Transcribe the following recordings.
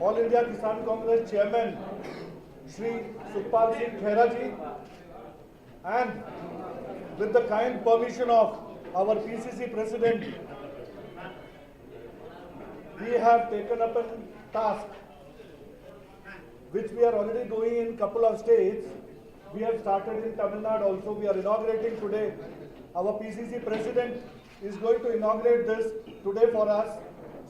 All India Kisan Congress Chairman Shri Sukhpal Singh Khera ji and with the kind permission of our PCC President, we have taken up a task which we are already doing in couple of states. We have started in Tamil Nadu also. We are inaugurating today. Our PCC president is going to inaugurate this today for us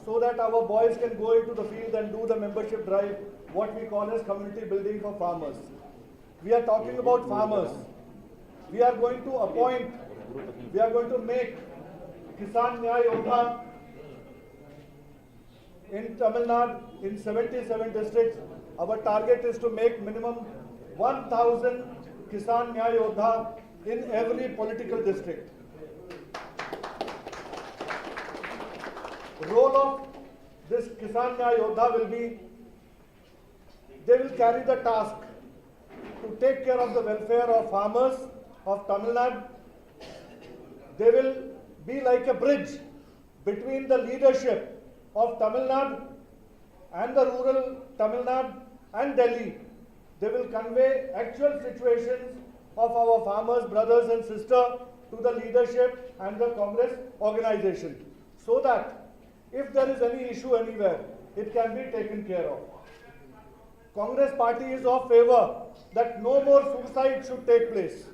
so that our boys can go into the field and do the membership drive, what we call as community building for farmers. We are talking about farmers. We are going to appoint, we are going to make Kisan Nyay Yodha in Tamil Nadu, in 77 districts, our target is to make minimum 1000 Kisan Nyay Yodha in every political district. Role of this Kisan Nyay Yodha will be, they will carry the task to take care of the welfare of farmers of Tamil Nadu. They will be like a bridge between the leadership of Tamil Nadu and the rural Tamil Nadu and Delhi. They will convey actual situations of our farmers, brothers and sisters to the leadership and the Congress organization so that if there is any issue anywhere, it can be taken care of. Congress party is of favor that no more suicide should take place.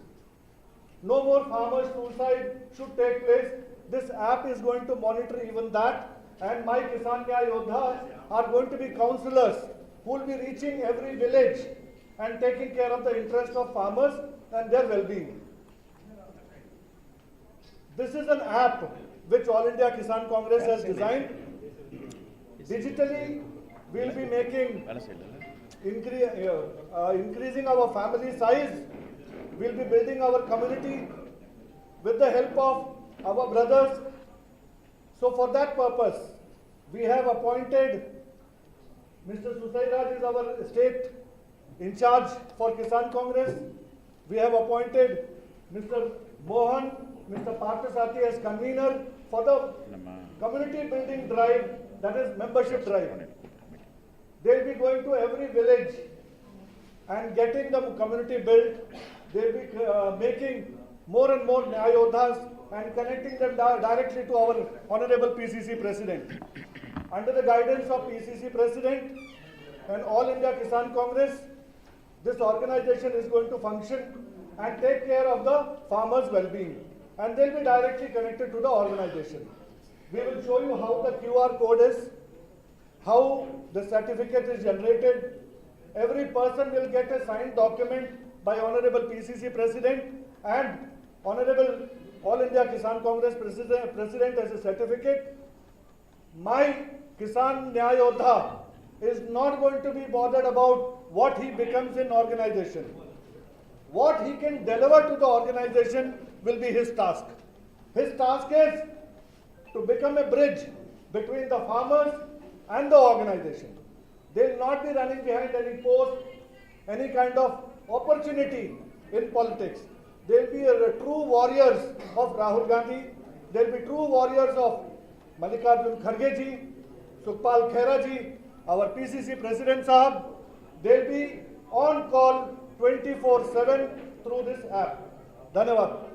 No more farmers suicide should take place. This app is going to monitor even that and my Kisan Nyay Yodha are going to be counselors who will be reaching every village and taking care of the interest of farmers and their well-being. This is an app which All India Kisan Congress has designed. Digitally, we'll be making incre- uh, uh, increasing our family size. We'll be building our community with the help of our brothers. So for that purpose, we have appointed Mr. Susai Raj is our state in charge for Kisan Congress. We have appointed Mr. Mohan, Mr. Parthasati as convener for the community building drive, that is membership drive. They'll be going to every village and getting the community built. They'll be uh, making more and more Nyayodhas and connecting them di- directly to our Honorable PCC President. Under the guidance of PCC President and All India Kisan Congress, this organization is going to function and take care of the farmers' well-being. And they'll be directly connected to the organization. We will show you how the QR code is, how the certificate is generated. Every person will get a signed document by Honorable PCC President and Honorable All India Kisan Congress President, President as a certificate. My Kisan Nyay Yodha is not going to be bothered about what he becomes in organization. What he can deliver to the organization will be his task. His task is to become a bridge between the farmers and the organization. They will not be running behind any post, any kind of opportunity in politics. They will be uh, true warriors of Rahul Gandhi. They will be true warriors of Mallikarjun Kharge ji, Sukhpal ji, our PCC President Sahab. They will be on call 24/7 through this app. Dhanyavad.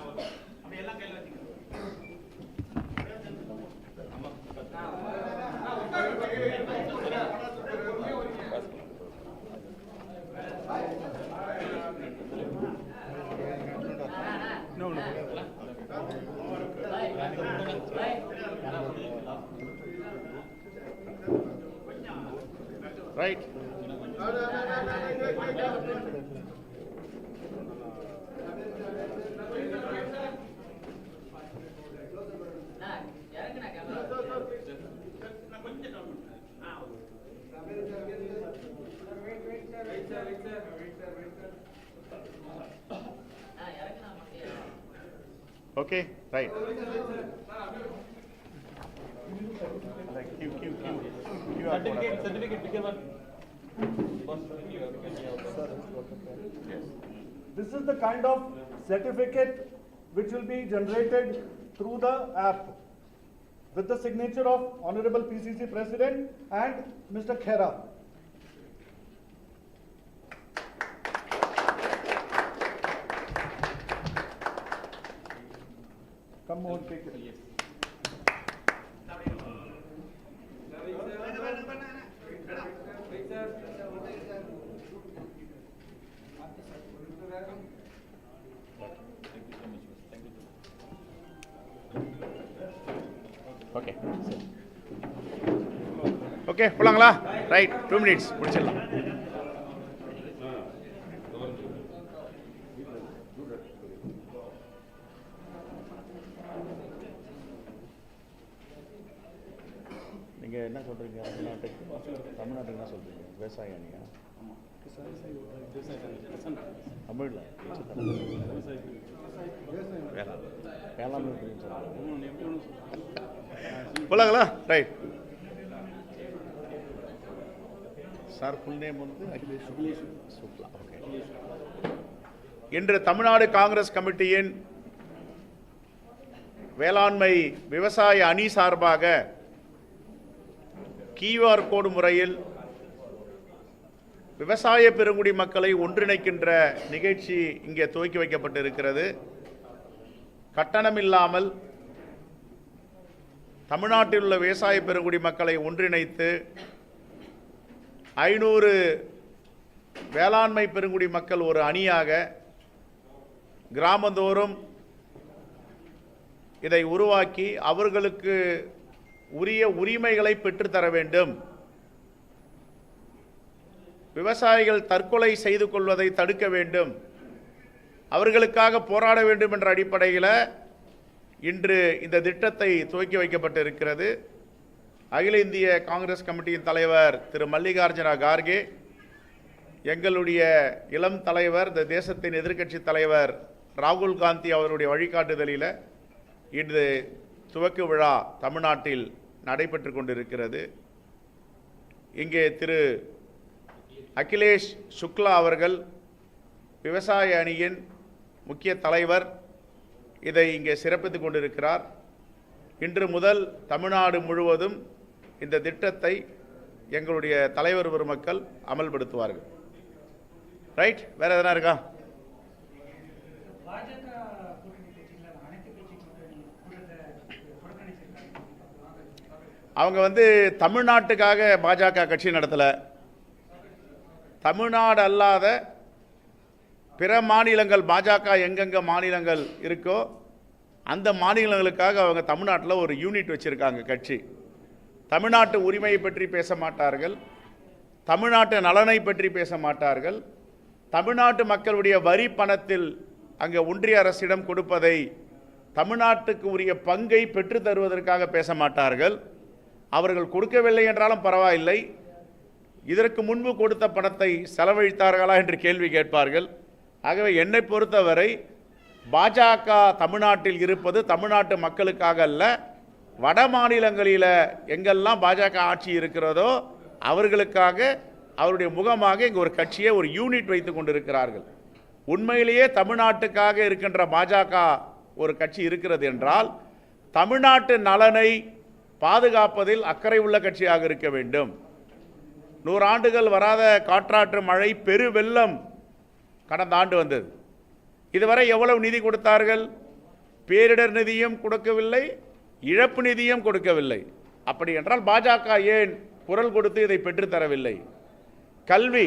One. Okay, right. Like Q, Q, Q. Q certificate, certificate, bigger one. This is the kind of certificate which will be generated through the app with the signature of Honorable PCC President and Mr. Khera. Come on, take it. Okay okay போலாங்களா? Right two minutes முடிச்சிடலாம். நீங்க என்ன சொல்றீங்க? தமிழ்நாட்டுக்கு தமிழ்நாட்டுக்கு என்ன சொல்றீங்க? விவசாய அணியா தமிழ்ல வேளாண் வேளாண்மை போலாங்களா? ரைட் சார் ஃபுல் நேம் வந்து அகிலேஷ் சுக்லா ஓகே இன்று தமிழ்நாடு காங்கிரஸ் கமிட்டியின் வேளாண்மை விவசாய அணி சார்பாக கியூஆர் கோடு முறையில் விவசாய பெருங்குடி மக்களை ஒன்றிணைக்கின்ற நிகழ்ச்சி இங்கே துவக்கி வைக்கப்பட்டிருக்கிறது. கட்டணமில்லாமல் தமிழ்நாட்டில் உள்ள விவசாய பெருங்குடி மக்களை ஒன்றிணைத்து ஐநூறு வேளாண்மை பெருங்குடி மக்கள் ஒரு அணியாக கிராமந்தோறும் இதை உருவாக்கி அவர்களுக்கு உரிய உரிமைகளை பெற்றுத்தர வேண்டும். விவசாயிகள் தற்கொலை செய்து கொள்வதை தடுக்க வேண்டும். அவர்களுக்காக போராட வேண்டும் என்ற அடிப்படையில் இன்று இந்த திட்டத்தை துவக்கி வைக்கப்பட்டிருக்கிறது. அகில இந்திய காங்கிரஸ் கமிட்டியின் தலைவர் திரு மல்லிகார்ஜுன கார்கே எங்களுடைய இளம் தலைவர் இந்த தேசத்தின் எதிர்க்கட்சி தலைவர் ராகுல் காந்தி அவருடைய வழிகாட்டுதலில் இன்று துவக்க விழா தமிழ்நாட்டில் நடைபெற்று கொண்டிருக்கிறது. இங்கே திரு அகிலேஷ் சுக்லா அவர்கள் விவசாய அணியின் முக்கிய தலைவர் இதை இங்கே சிறப்பித்து கொண்டிருக்கிறார். இன்று முதல் தமிழ்நாடு முழுவதும் இந்த திட்டத்தை எங்களுடைய தலைவர் பெருமக்கள் அமல்படுத்துவார்கள். ரைட் வேற எதனா இருக்கா? அவங்க வந்து தமிழ்நாட்டுக்காக பாஜக கட்சி நடத்தலை. தமிழ்நாடு அல்லாத பிற மாநிலங்கள் பாஜக எங்கெங்க மாநிலங்கள் இருக்கோ அந்த மாநிலங்களுக்காக அவங்க தமிழ்நாட்டில் ஒரு யூனிட் வச்சுருக்காங்க கட்சி. தமிழ்நாட்டு உரிமையை பற்றி பேச மாட்டார்கள் தமிழ்நாட்டு நலனை பற்றி பேச மாட்டார்கள் தமிழ்நாட்டு மக்களுடைய வரி பணத்தில் அங்கே ஒன்றிய அரசிடம் கொடுப்பதை தமிழ்நாட்டுக்கு உரிய பங்கை பெற்று தருவதற்காக பேச மாட்டார்கள். அவர்கள் கொடுக்கவில்லை என்றாலும் பரவாயில்லை. இதற்கு முன்பு கொடுத்த பணத்தை செலவழித்தார்களா என்று கேள்வி கேட்பார்கள். ஆகவே என்னை பொறுத்தவரை பாஜக தமிழ்நாட்டில் இருப்பது தமிழ்நாட்டு மக்களுக்காக அல்ல வட மாநிலங்களில் எங்கெல்லாம் பாஜக ஆட்சி இருக்கிறதோ அவர்களுக்காக அவருடைய முகமாக இங்கே ஒரு கட்சியை ஒரு யூனிட் வைத்து கொண்டிருக்கிறார்கள். உண்மையிலேயே தமிழ்நாட்டுக்காக இருக்கின்ற பாஜக ஒரு கட்சி இருக்கிறது என்றால் தமிழ்நாட்டு நலனை பாதுகாப்பதில் அக்கறை உள்ள கட்சியாக இருக்க வேண்டும். நூறாண்டுகள் வராத காற்றாற்று மழை பெருவெள்ளம் கடந்த ஆண்டு வந்தது. இதுவரை எவ்வளவு நிதி கொடுத்தார்கள்? பேரிடர் நிதியும் கொடுக்கவில்லை இழப்பு நிதியும் கொடுக்கவில்லை. அப்படி என்றால் பாஜக ஏன் குரல் கொடுத்து இதை பெற்றுத்தரவில்லை கல்வி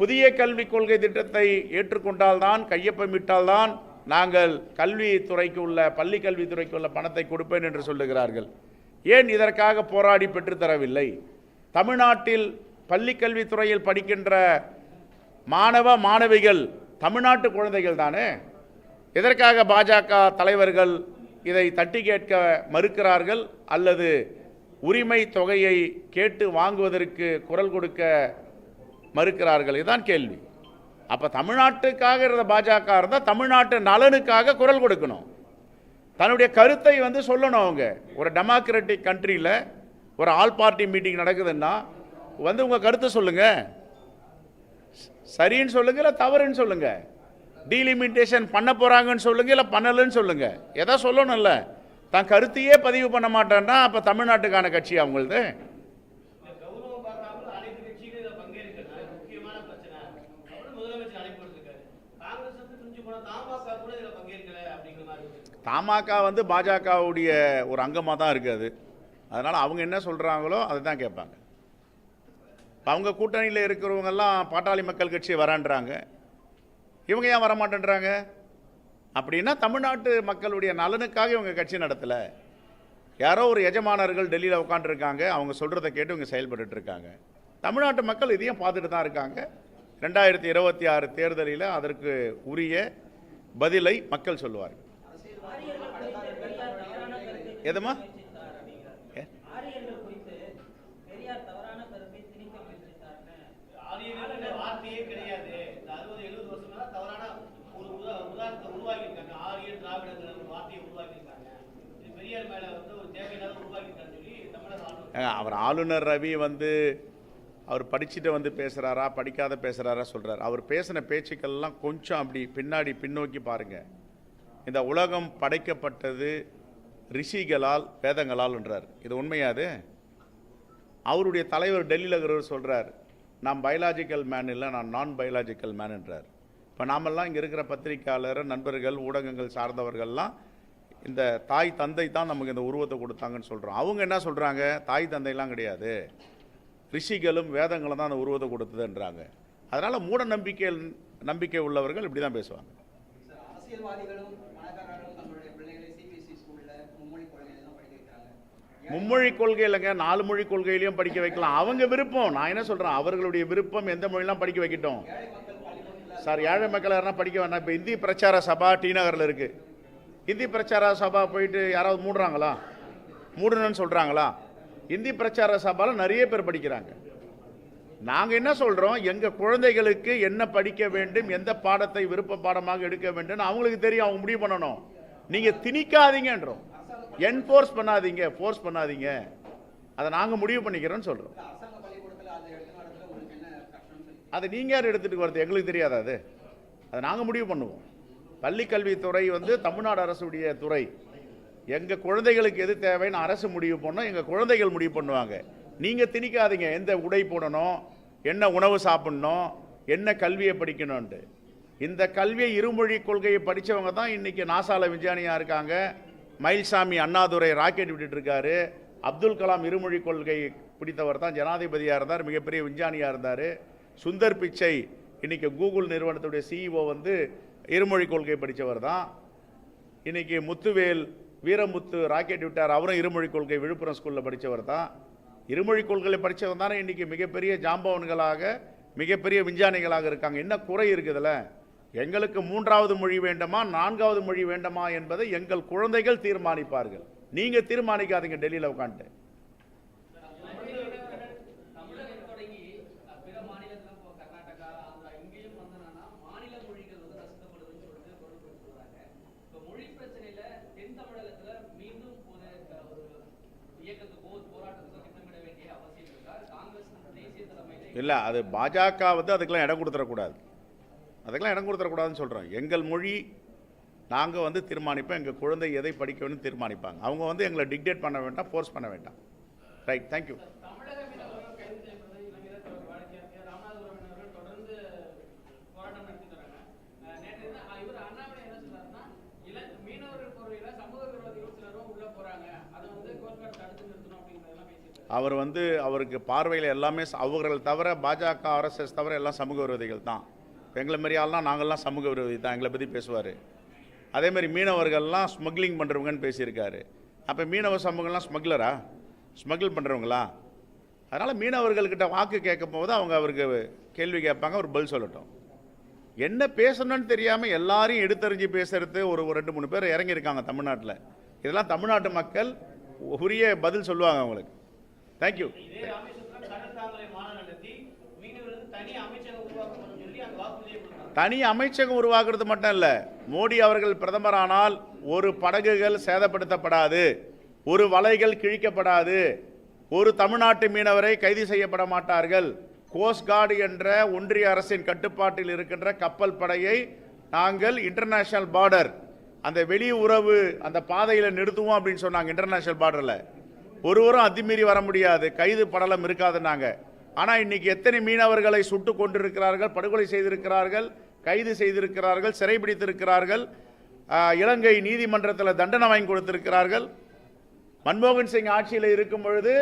புதிய கல்விக் கொள்கை திட்டத்தை ஏற்றுக்கொண்டால்தான் கையொப்பமிட்டால்தான் நாங்கள் கல்வித்துறைக்கு உள்ள பள்ளி கல்வித்துறைக்கு உள்ள பணத்தை கொடுப்பேன் என்று சொல்லுகிறார்கள். ஏன் இதற்காக போராடி பெற்றுத்தரவில்லை தமிழ்நாட்டில் பள்ளிக்கல்வித்துறையில் படிக்கின்ற மாணவ மாணவிகள் தமிழ்நாட்டு குழந்தைகள் தானே? எதற்காக பாஜக தலைவர்கள் இதை தட்டி கேட்க மறுக்கிறார்கள் அல்லது உரிமை தொகையை கேட்டு வாங்குவதற்கு குரல் கொடுக்க மறுக்கிறார்கள்? இதுதான் கேள்வி. அப்போ தமிழ்நாட்டுக்காக இருந்த பாஜக இருந்தால் தமிழ்நாட்டு நலனுக்காக குரல் கொடுக்கணும். தன்னுடைய கருத்தை வந்து சொல்லணும் அவங்க. ஒரு டெமோக்ராட்டிக் கண்ட்ரியில் ஒரு ஆல் பார்ட்டி மீட்டிங் நடக்குதுன்னா வந்து உங்கள் கருத்தை சொல்லுங்கள் சரின்னு சொல்லுங்கள் இல்லை தவறுன்னு சொல்லுங்கள் டீலிமிட்டேஷன் பண்ண போகிறாங்கன்னு சொல்லுங்கள் இல்லை பண்ணலைன்னு சொல்லுங்கள் எதா சொல்லணும்ல? தான் கருத்தையே பதிவு பண்ண மாட்டேன்னா அப்போ தமிழ்நாட்டுக்கான கட்சி அவங்களது? வந்து தமாக வந்து பாஜகவுடைய ஒரு அங்கமாக தான் இருக்குது அதனால் அவங்க என்ன சொல்கிறாங்களோ அதை தான் கேட்பாங்க. அவங்க கூட்டணியில் இருக்கிறவங்கெல்லாம் பாட்டாளி மக்கள் கட்சி வரான்றாங்க. இவங்க ஏன் வரமாட்டேன்றாங்க? அப்படின்னா தமிழ்நாட்டு மக்களுடைய நலனுக்காக இவங்க கட்சி நடத்தலை. யாரோ ஒரு எஜமானர்கள் டெல்லியில் உட்காந்துருக்காங்க அவங்க சொல்கிறத கேட்டு இவங்க செயல்பட்டுட்டு இருக்காங்க தமிழ்நாட்டு மக்கள் இதையும் பார்த்துட்டு தான் இருக்காங்க. ரெண்டாயிரத்தி இருபத்தி ஆறு தேர்தலில் அதற்கு உரிய பதிலை மக்கள் சொல்லுவார்கள். எதுமா? அவர் ஆளுநர் ரவி வந்து அவர் படிச்சுட்டு வந்து பேசுகிறாரா படிக்காத பேசுகிறாரா சொல்கிறார் அவர் பேசின பேச்சுக்கள்லாம் கொஞ்சம் அப்படி பின்னாடி பின்னோக்கி பாருங்கள் இந்த உலகம் படைக்கப்பட்டது ரிஷிகளால் வேதங்களால்ன்றார். இது உண்மையாது அவருடைய தலைவர் டெல்லியில் இருக்கிறவர் சொல்கிறார் நான் பயாலாஜிக்கல் மேன் இல்லை நான் நான் பயாலாஜிக்கல் மேன்ன்றார் இப்போ நாமெல்லாம் இங்கே இருக்கிற பத்திரிக்கையாளர் நண்பர்கள் ஊடகங்கள் சார்ந்தவர்கள்லாம் இந்த தாய் தந்தை தான் நமக்கு இந்த உருவத்தை கொடுத்தாங்கன்னு சொல்கிறோம் அவங்க என்ன சொல்கிறாங்க தாய் தந்தைலாம் கிடையாது. ரிஷிகளும் வேதங்களும் தான் அந்த உருவத்தை கொடுத்ததுன்றாங்க. அதனால் மூட நம்பிக்கை நம்பிக்கை உள்ளவர்கள் இப்படி தான் பேசுவாங்க கொள்கையில தான் வைக்கிறாங்க. மும்மொழி கொள்கை இல்லைங்க. நாலு மொழி கொள்கையிலையும் படிக்க வைக்கலாம். அவங்க விருப்பம். நான் என்ன சொல்கிறேன் அவர்களுடைய விருப்பம் எந்த மொழிலாம் படிக்க வைக்கட்டும்? சார் ஏழை மக்கள் யாருன்னா படிக்க வேணாம். இப்போ இந்தி பிரச்சார சபா டி நகரில் இருக்குது இந்தி பிரச்சார சபா போயிட்டு யாராவது மூடுறாங்களா? மூடணும்னு சொல்கிறாங்களா இந்தி பிரச்சார சபாவில் நிறைய பேர் படிக்கிறாங்க. நாங்கள் என்ன சொல்கிறோம் எங்கள் குழந்தைகளுக்கு என்ன படிக்க வேண்டும் எந்த பாடத்தை விருப்ப பாடமாக எடுக்க வேண்டும் அவங்களுக்கு தெரியும் அவங்க முடிவு பண்ணணும். நீங்கள் திணிக்காதீங்கன்றோம். என்ஃபோர்ஸ் பண்ணாதீங்க ஃபோர்ஸ் பண்ணாதீங்க. அதை நாங்கள் முடிவு பண்ணிக்கிறோன்னு சொல்கிறோம் அதை அதை நீங்கள் யார் எடுத்துகிட்டு வரது எங்களுக்கு தெரியாதா அது? அதை நாங்கள் முடிவு பண்ணுவோம். பள்ளிக்கல்வித்துறை வந்து தமிழ்நாடு அரசுடைய துறை. எங்கள் குழந்தைகளுக்கு எது தேவைன்னு அரசு முடிவு பண்ணோம் எங்கள் குழந்தைகள் முடிவு பண்ணுவாங்க. நீங்கள் திணிக்காதீங்க எந்த உடை போடணும் என்ன உணவு சாப்பிடணும் என்ன கல்வியை படிக்கணும்ன்ட்டு. இந்த கல்வியை இருமொழி கொள்கையை படித்தவங்க தான் இன்றைக்கி நாசால விஞ்ஞானியாக இருக்காங்க. மயில்சாமி அண்ணாதுரை ராக்கெட் விட்டுட்டுருக்காரு அப்துல் கலாம் இருமொழி கொள்கை பிடித்தவர் தான் ஜனாதிபதியாக இருந்தார் மிகப்பெரிய விஞ்ஞானியாக இருந்தார். சுந்தர் பிச்சை இன்னைக்கு கூகுள் நிறுவனத்துடைய சிஇஓ வந்து இருமொழி கொள்கை படித்தவர் தான். இன்றைக்கி முத்துவேல் வீரமுத்து ராக்கெட் விட்டார். அவரும் இருமொழி கொள்கை விழுப்புரம் ஸ்கூலில் படித்தவர் தான். இருமொழி கொள்கையை படித்தவர் தானே இன்றைக்கி மிகப்பெரிய ஜாம்பவன்களாக மிகப்பெரிய விஞ்ஞானிகளாக இருக்காங்க. என்ன குறை இருக்குதுல்ல எங்களுக்கு மூன்றாவது மொழி வேண்டுமா நான்காவது மொழி வேண்டுமா என்பதை எங்கள் குழந்தைகள் தீர்மானிப்பார்கள். நீங்கள் தீர்மானிக்காதீங்க டெல்லியில் உட்காந்துட்டு. இல்லை அது பாஜக வந்து அதுக்கெல்லாம் இடம் கொடுத்துடக்கூடாது. அதுக்கெல்லாம் இடம் கொடுத்துடக்கூடாதுன்னு சொல்கிறோம் எங்கள் மொழி நாங்கள் வந்து தீர்மானிப்போம். எங்கள் குழந்தை எதை படிக்க வேணும்னு தீர்மானிப்பாங்க. அவங்க வந்து எங்களை டிக்டேட் பண்ண வேண்டாம் ஃபோர்ஸ் பண்ண வேண்டாம். ரைட் தேங்க்யூ தமிழக மீனவர்கள் கைது செய்யப்பட்டது இளைஞர் வழக்கிற்கு ராமநாதபுரம் மீனவர்கள் தொடர்ந்து போராட்டம் நடத்திட்டு வராங்க அஹ் நேற்று என்ன, அஹ் இவர் அண்ணாமலை என்ன சொல்றாருன்னா இள மீனவர்கள் போர்வையில சமூக விரோதிகள் சிலரும் உள்ள போறாங்க அதை வந்து கோஸ்ட்கார்டு தடுத்து நிறுத்தணும் அப்படிங்கிறதெல்லாம் பேசியிருக்காரு அவர் வந்து அவருக்கு பார்வையில் எல்லாமே அவர்கள் தவிர பாஜக ஆர்எஸ்எஸ் தவிர எல்லாம் சமூக விரோதிகள் தான். எங்களை மாரி ஆள்லாம் நாங்கள்லாம் சமூக விரோதி தான் எங்களை பற்றி பேசுவார். அதேமாதிரி மீனவர்கள்லாம் ஸ்மக்லிங் பண்ணுறவங்கன்னு பேசியிருக்காரு. அப்போ மீனவ சமூகம்லாம் ஸ்மக்லரா ஸ்மகிள் பண்ணுறவங்களா அதனால் மீனவர்கள்கிட்ட வாக்கு கேட்கும் போது அவங்க அவருக்கு கேள்வி கேட்பாங்க அவர் பதில் சொல்லட்டும். என்ன பேசணும்னு தெரியாமல் எல்லாரையும் எடுத்தறிஞ்சு பேசுறது ஒரு ஒரு ரெண்டு மூணு பேர் இறங்கியிருக்காங்க தமிழ்நாட்டில். இதெல்லாம் தமிழ்நாட்டு மக்கள் உரிய பதில் சொல்லுவாங்க அவங்களுக்கு. தேங்க்யூ தனி அமைச்சகம் உருவாக்குறது மட்டும் இல்லை மோடி அவர்கள் பிரதமரானால் ஒரு படகுகள் சேதப்படுத்தப்படாது ஒரு வலைகள் கிழிக்கப்படாது ஒரு தமிழ்நாட்டு மீனவரை கைது செய்யப்பட மாட்டார்கள். கோஸ்ட் கார்டு என்ற ஒன்றிய அரசின் கட்டுப்பாட்டில் இருக்கின்ற கப்பல் படையை நாங்கள் இன்டர்நேஷனல் பார்டர் அந்த வெளி உறவு அந்த பாதையில் நிறுத்துவோம் அப்படின்னு சொன்னாங்க இன்டர்நேஷனல் பார்டரில் ஒருவரும் அத்துமீறி வர முடியாது. கைது படலம் இருக்காதுன்னாங்க. ஆனால் இன்னைக்கு எத்தனை மீனவர்களை சுட்டு கொண்டிருக்கிறார்கள் படுகொலை செய்திருக்கிறார்கள் கைது செய்திருக்கிறார்கள் சிறைபிடித்திருக்கிறார்கள் இலங்கை நீதிமன்றத்தில் தண்டனை வாங்கி கொடுத்திருக்கிறார்கள். மன்மோகன் சிங் ஆட்சியில் இருக்கும் பொழுது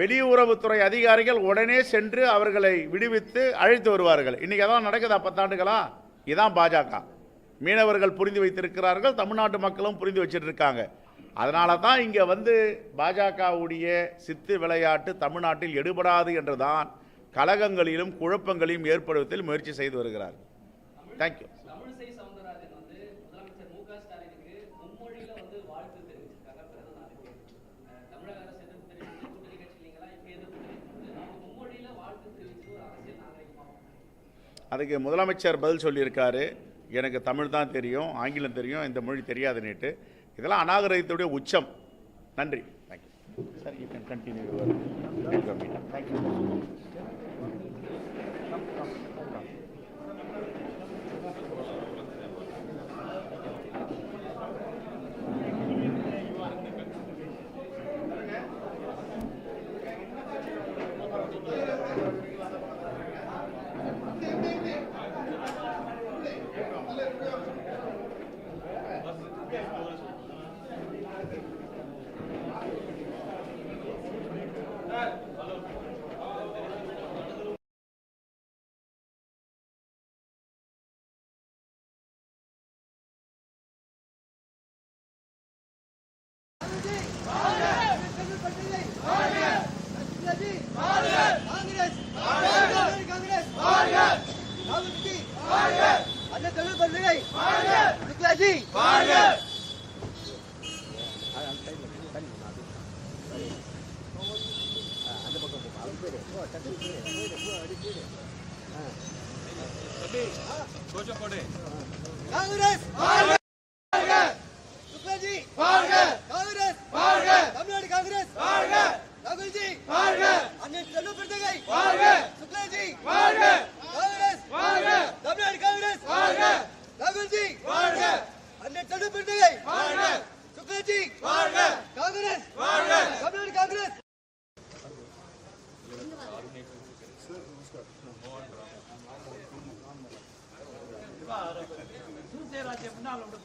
வெளியுறவுத்துறை அதிகாரிகள் உடனே சென்று அவர்களை விடுவித்து அழைத்து வருவார்கள். இன்னைக்கு அதான் நடக்குதா பத்தாண்டுகளா இதான் பாஜக. மீனவர்கள் புரிந்து வைத்திருக்கிறார்கள் தமிழ்நாட்டு மக்களும் புரிந்து வச்சிட்டு இருக்காங்க. அதனால தான் இங்கே வந்து பாஜகவுடைய சித்து விளையாட்டு தமிழ்நாட்டில் எடுபடாது என்றுதான் கலகங்களிலும் குழப்பங்களையும் ஏற்படுவதில் முயற்சி செய்து வருகிறார். தேங்க்யூ அதுக்கு முதலமைச்சர் பதில் சொல்லியிருக்காரு. எனக்கு தமிழ் தான் தெரியும் ஆங்கிலம் தெரியும் இந்த மொழி தெரியாதுன்னுட்டு இதெல்லாம் அநாகரிகத்துடைய உச்சம். நன்றி. Thank you sir you can continue your thank you Congress Shuklaji Congress Tamil Nadu Congress Rahulji அண்ணன் செல்வ பெருந்தகை சுக்லாஜி காங்கிரஸ் தமிழ்நாடு காங்கிரஸ் ராகுல்ஜி அண்ணன் செல்வ பெருந்தகை சுக்லாஜி காங்கிரஸ் தமிழ்நாடு காங்கிரஸ்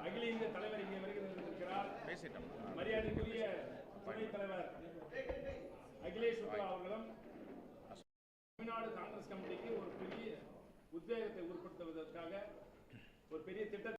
அகில இந்திய தலைவர் இங்கே வருகிறார் மரியாதைக்குரிய துணைத் தலைவர் அகிலேஷ் சுக்லா அவர்களும் தமிழ்நாடு காங்கிரஸ் கமிட்டிக்கு ஒரு பெரிய உத்வேகத்தை உட்படுத்துவதற்காக ஒரு பெரிய திட்டத்தை